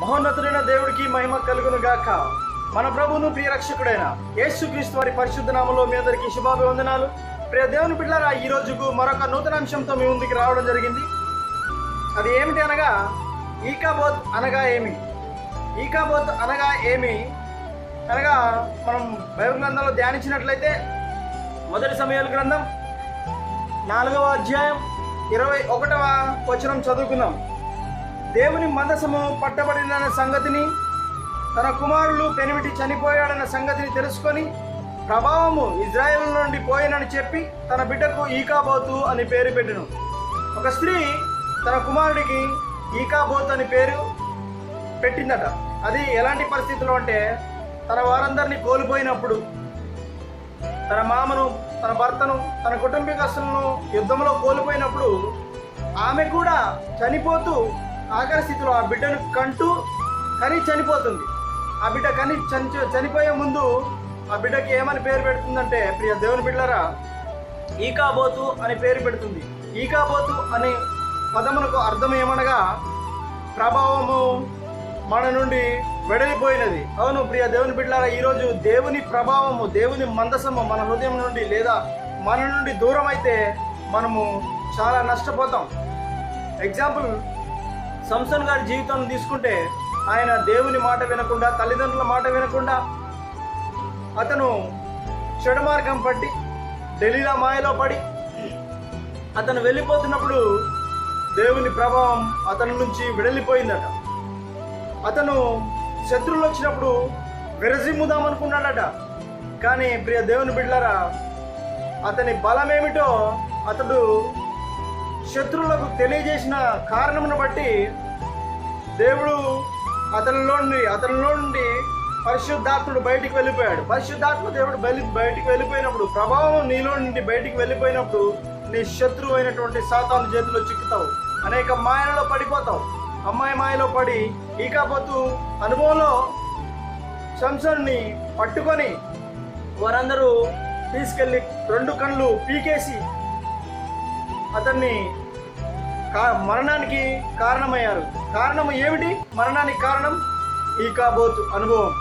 మహోన్నతుడైన దేవుడికి మహిమ కలుగును గాక మన ప్రభువును ప్రియ రక్షకుడైన యేసుక్రీస్తు వారి పరిశుద్ధ నామంలో మీ అందరికీ శుభాభివందనాలు. ప్రియ దేవుని పిల్లరా ఈ రోజుకు మరొక నూతన అంశంతో మీ ముందుకు రావడం జరిగింది. అది ఏమిటి అనగా ఈకాబోత్ అనగా ఏమి? ఈకాబోత్ అనగా ఏమి? అనగా మనం బైబిల్ గ్రంథంలో ధ్యానించినట్లయితే మొదటి సమయాల గ్రంథం నాలుగవ అధ్యాయం ఇరవై ఒకటవ వచనం చదువుకుందాం. దేవుని మందసము పట్టబడిందన్న సంగతిని తన కుమారులు పెనిమిటి చనిపోయాడన్న సంగతిని తెలుసుకొని ప్రభావము ఇజ్రాయెల్ నుండి పోయినని చెప్పి తన బిడ్డకు ఈకాబోతు అని పేరు పెట్టెను. ఒక స్త్రీ తన కుమారుడికి ఈకాబోతు అని పేరు పెట్టిందట. అది ఎలాంటి పరిస్థితుల్లో అంటే తన వారందరినీ కోల్పోయినప్పుడు తన మామను తన భర్తను తన కుటుంబీకస్తులను యుద్ధంలో కోల్పోయినప్పుడు ఆమె కూడా చనిపోతూ ఆఖరి స్థితిలో ఆ బిడ్డను కంటూ కని చనిపోతుంది. ఆ బిడ్డ కని చని చనిపోయే ముందు ఆ బిడ్డకి ఏమని పేరు పెడుతుందంటే ప్రియ దేవుని బిడ్డరా ఈకాబోతు అని పేరు పెడుతుంది. ఈకాబోతు అనే పదమునకు అర్థం ఏమనగా ప్రభావము మన నుండి వెడలిపోయినది. అవును ప్రియ దేవుని బిడ్డలారా ఈరోజు దేవుని ప్రభావము దేవుని మందసము మన హృదయం నుండి లేదా మన నుండి దూరం అయితే మనము చాలా నష్టపోతాం. ఎగ్జాంపుల్ సంసన్ గారి జీవితాన్ని తీసుకుంటే ఆయన దేవుని మాట వినకుండా తల్లిదండ్రుల మాట వినకుండా అతను చెడు మార్గం పట్టి ఢిల్లీలో మాయలో పడి అతను వెళ్ళిపోతున్నప్పుడు దేవుని ప్రభావం అతని నుంచి విడలిపోయిందట అతను శత్రువులు వచ్చినప్పుడు విరజిమ్ముదాం అనుకున్నాడట. కానీ ప్రియ దేవుని బిడ్డలారా అతని బలం ఏమిటో అతడు శత్రువులకు తెలియజేసిన కారణమును బట్టి దేవుడు అతనిలో నుండి అతనిలో నుండి పరిశుద్ధాత్ముడు బయటికి వెళ్ళిపోయాడు. పరిశుద్ధాత్మ దేవుడు బయలు బయటికి వెళ్ళిపోయినప్పుడు ప్రభావం నీలో నుండి బయటికి వెళ్ళిపోయినప్పుడు నీ శత్రువు అయినటువంటి సాతాను చేతిలో చిక్కుతావు. అనేక మాయలలో పడిపోతావు. అమ్మాయి మాయలో పడి ఇకపోతూ అనుభవంలో శంసన్ని పట్టుకొని వారందరూ తీసుకెళ్ళి రెండు కళ్ళు పీకేసి అతన్ని కా- మరణానికి కారణమయ్యారు. కారణం ఏమిటి? మరణానికి కారణం ఈకాబోత్ అనుభవం.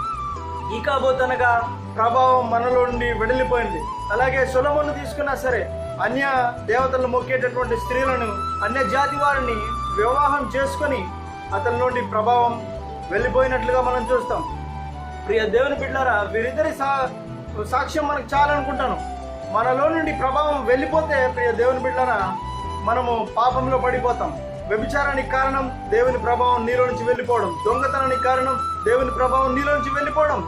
ఈకాబోత్ అనగా ప్రభావం మనలో నుండి వెడలిపోయింది. అలాగే సులభను తీసుకున్నా సరే అన్య దేవతలను మొక్కేటటువంటి స్త్రీలను అన్య జాతి వారిని వివాహం చేసుకొని అతని నుండి ప్రభావం వెళ్ళిపోయినట్లుగా మనం చూస్తాం. ప్రియ దేవుని బిడ్డారా వీరిద్దరి సా సాక్ష్యం మనకు చాలా అనుకుంటాను మనలో నుండి ప్రభావం వెళ్ళిపోతే ప్రియ దేవుని బిడ్డరా మనము పాపంలో పడిపోతాం. వ్యభిచారానికి కారణం దేవుని ప్రభావం నీలో నుంచి వెళ్ళిపోవడం. దొంగతనానికి కారణం దేవుని ప్రభావం నీలో నుంచి వెళ్ళిపోవడం.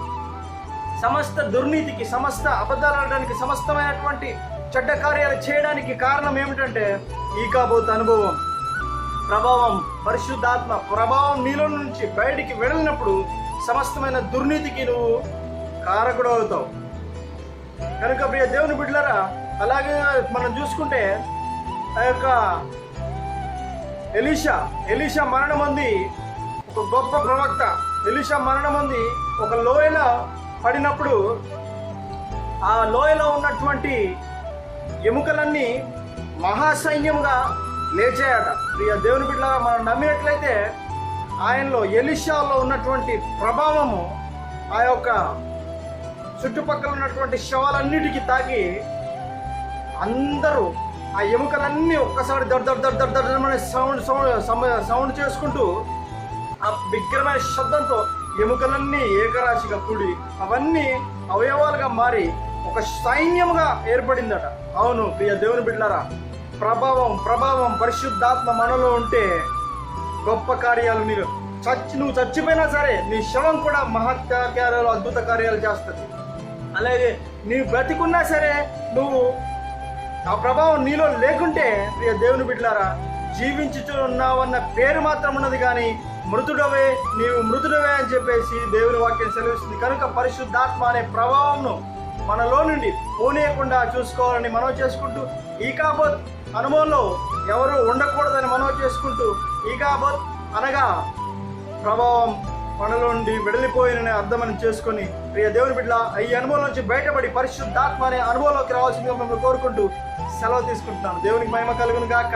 సమస్త దుర్నీతికి సమస్త అబద్ధాలు ఆడడానికి సమస్తమైనటువంటి చెడ్డ కార్యాలు చేయడానికి కారణం ఏమిటంటే ఈకాబోత్ అనుభవం. ప్రభావం పరిశుద్ధాత్మ ప్రభావం నీలో నుంచి బయటికి వెళ్ళినప్పుడు సమస్తమైన దుర్నీతికి నువ్వు కారకుడు అవుతావు కనుక ప్రియ దేవుని బిడ్డలరా అలాగే మనం చూసుకుంటే ఆ యొక్క ఎలీషా ఎలీషా మరణం ఉంది ఒక గొప్ప ప్రవక్త. ఎలీషా మరణం ఉంది ఒక లోయలో పడినప్పుడు ఆ లోయలో ఉన్నటువంటి ఎముకలన్నీ మహాసైన్యంగా లేచాయట. ప్రియ దేవుని బిడ్డలారా మనం నమ్మినట్లయితే ఆయనలో ఎలిషాలో ఉన్నటువంటి ప్రభావము ఆ యొక్క చుట్టుపక్కల ఉన్నటువంటి శవాలన్నిటికీ తాకి అందరూ ఆ ఎముకలన్నీ ఒక్కసారి దర్ దర్ దర్ దర్ దర్ అనే సౌండ్ సౌండ్ సౌండ్ చేసుకుంటూ ఆ బిగ్గరమైన శబ్దంతో ఎముకలన్నీ ఏకరాశిగా కూడి అవన్నీ అవయవాలుగా మారి ఒక సైన్యముగా ఏర్పడిందట. అవును ప్రియ దేవుని బిడ్డలారా ప్రభావం ప్రభావం పరిశుద్ధాత్మ మనలో ఉంటే గొప్ప కార్యాలు నీరు చచ్చి నువ్వు చచ్చిపోయినా సరే నీ శవం కూడా మహత్య కార్యాలు అద్భుత కార్యాలు చేస్తుంది. అలాగే నీవు బ్రతికున్నా సరే నువ్వు ఆ ప్రభావం నీలో లేకుంటే ప్రియ దేవుని బిడ్డలారా జీవించుచు ఉన్నావన్న పేరు మాత్రం ఉన్నది కానీ మృతుడవే నీవు మృతుడవే అని చెప్పేసి దేవుని వాక్యం సెలవిస్తుంది. కనుక పరిశుద్ధాత్మ అనే ప్రభావంను మనలో నుండి పోనీయకుండా చూసుకోవాలని మనవి చేసుకుంటూ ఈ కాబోత్ అనుభవంలో ఎవరు ఉండకూడదని మనవి చేసుకుంటూ ఈ కాబోత్ అనగా ప్రభావం మనలో నుండి వెడలిపోయిన అర్థమని చేసుకొని ప్రియ దేవుని బిడ్డ ఈ అనుభవం నుంచి బయటపడి పరిశుద్ధాత్మ అనే అనుభవంలోకి రావాల్సిందిగా మిమ్మల్ని కోరుకుంటూ సెలవు తీసుకుంటున్నాను. దేవునికి మహిమ కలుగును గాక.